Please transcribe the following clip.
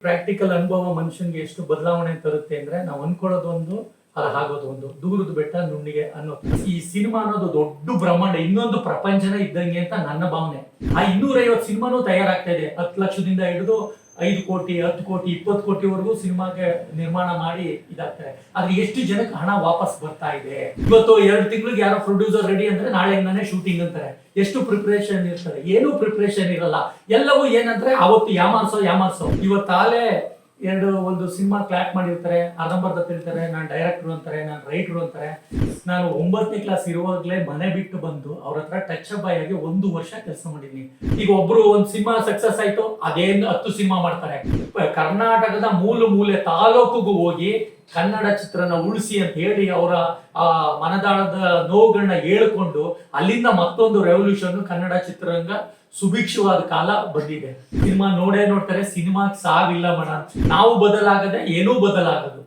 Practical ಅನುಭವ ಮನುಷ್ಯನಿಗೆ ಎಷ್ಟು ಬದಲಾವಣೆ ತರುತ್ತೆ ಅಂದ್ರೆ ನಾವು ಅನ್ಕೊಳ್ಳೋದು ಒಂದು ಅದು ಆಗೋದು ಒಂದು. ದೂರದ ಬೆಟ್ಟ, ನುಣ್ಣಿಗೆ ಅನ್ನೋ ಈ ಸಿನಿಮಾ ಅನ್ನೋದು ದೊಡ್ಡ ಬ್ರಹ್ಮಾಂಡ. ಇನ್ನೊಂದು ಪ್ರಪಂಚನೇ ಇದ್ದಂಗೆ ಅಂತ ನನ್ನ ಭಾವನೆ. ಆ ಇನ್ನೂರೈವತ್ತು ಸಿನಿಮಾನು ತಯಾರಾಗ್ತಾ ಇದೆ. ಹತ್ತು ಲಕ್ಷದಿಂದ ಹಿಡಿದು ಐದು ಕೋಟಿ, ಹತ್ತು ಕೋಟಿ, ಇಪ್ಪತ್ತು ಕೋಟಿವರೆಗೂ ಸಿನಿಮಾಗೆ ನಿರ್ಮಾಣ ಮಾಡಿ ಇದಾಗ್ತಾರೆ. ಆದ್ರೆ ಎಷ್ಟು ಜನಕ್ಕೆ ಹಣ ವಾಪಸ್ ಬರ್ತಾ ಇದೆ? ಇವತ್ತು ಎರಡು ತಿಂಗಳಿಗೆ ಯಾರೋ ಪ್ರೊಡ್ಯೂಸರ್ ರೆಡಿ ಅಂದ್ರೆ ನಾಳೆಯಿಂದಾನೇ ಶೂಟಿಂಗ್ ಅಂತಾರೆ. ಎಷ್ಟು ಪ್ರಿಪರೇಷನ್ ಇರ್ತಾರೆ ಏನು ಪ್ರಿಪರೇಷನ್ ಇರಲ್ಲ. ಎಲ್ಲವೂ ಏನಂದ್ರೆ ಅವತ್ತು ಯಾಮಾರ್ಸೋ ಯಾಮಾರ್ಸೋ ಇವತ್ತಾಲೆ ಎರಡು ಒಂದು ಸಿನಿಮಾ ಕ್ಲಾಪ್ ಮಾಡಿರ್ತಾರೆ ಅರ್ಧಂಬರ್ಧ ತಿಳ್ತಾರೆ, ನಾನು ಡೈರೆಕ್ಟರ್ ಅಂತಾರೆ, ನಾನು ರೈಟರ್ ಅಂತಾರೆ. ನಾನು ಒಂಬತ್ತನೇ ಕ್ಲಾಸ್ ಇರುವಾಗಲೇ ಮನೆ ಬಿಟ್ಟು ಬಂದು ಅವ್ರ ಹತ್ರ ಟಚ್ ಅಪ್ ಆಗಿ ಒಂದು ವರ್ಷ ಕೆಲಸ ಮಾಡಿದ್ದೀನಿ ಈಗ ಒಬ್ರು ಒಂದು ಸಿನಿಮಾ ಸಕ್ಸಸ್ ಆಯ್ತು, ಅದೇನು ಹತ್ತು ಸಿನಿಮಾ ಮಾಡ್ತಾರೆ. ಕರ್ನಾಟಕದ ಮೂಲ ಮೂಲೆ ತಾಲೂಕಿಗೂ ಹೋಗಿ ಕನ್ನಡ ಚಿತ್ರನ ಉಳಿಸಿ ಅಂತ ಹೇಳಿ ಅವರ ಆ ಮನದಾಳದ ನೋವುಗಳನ್ನ ಹೇಳ್ಕೊಂಡು ಅಲ್ಲಿಂದ ಮತ್ತೊಂದು ರೆವಲ್ಯೂಷನ್ ಕನ್ನಡ ಚಿತ್ರರಂಗ ಸುಭಿಕ್ಷವಾದ ಕಾಲ ಬಂದಿದೆ. ಸಿನಿಮಾ ನೋಡೇ ನೋಡ್ತಾರೆ, ಸಿನಿಮಾ ಸಾವಿಲ್ಲ ಮಣ. ನಾವು ಬದಲಾಗದೆ ಏನೂ ಬದಲಾಗದು.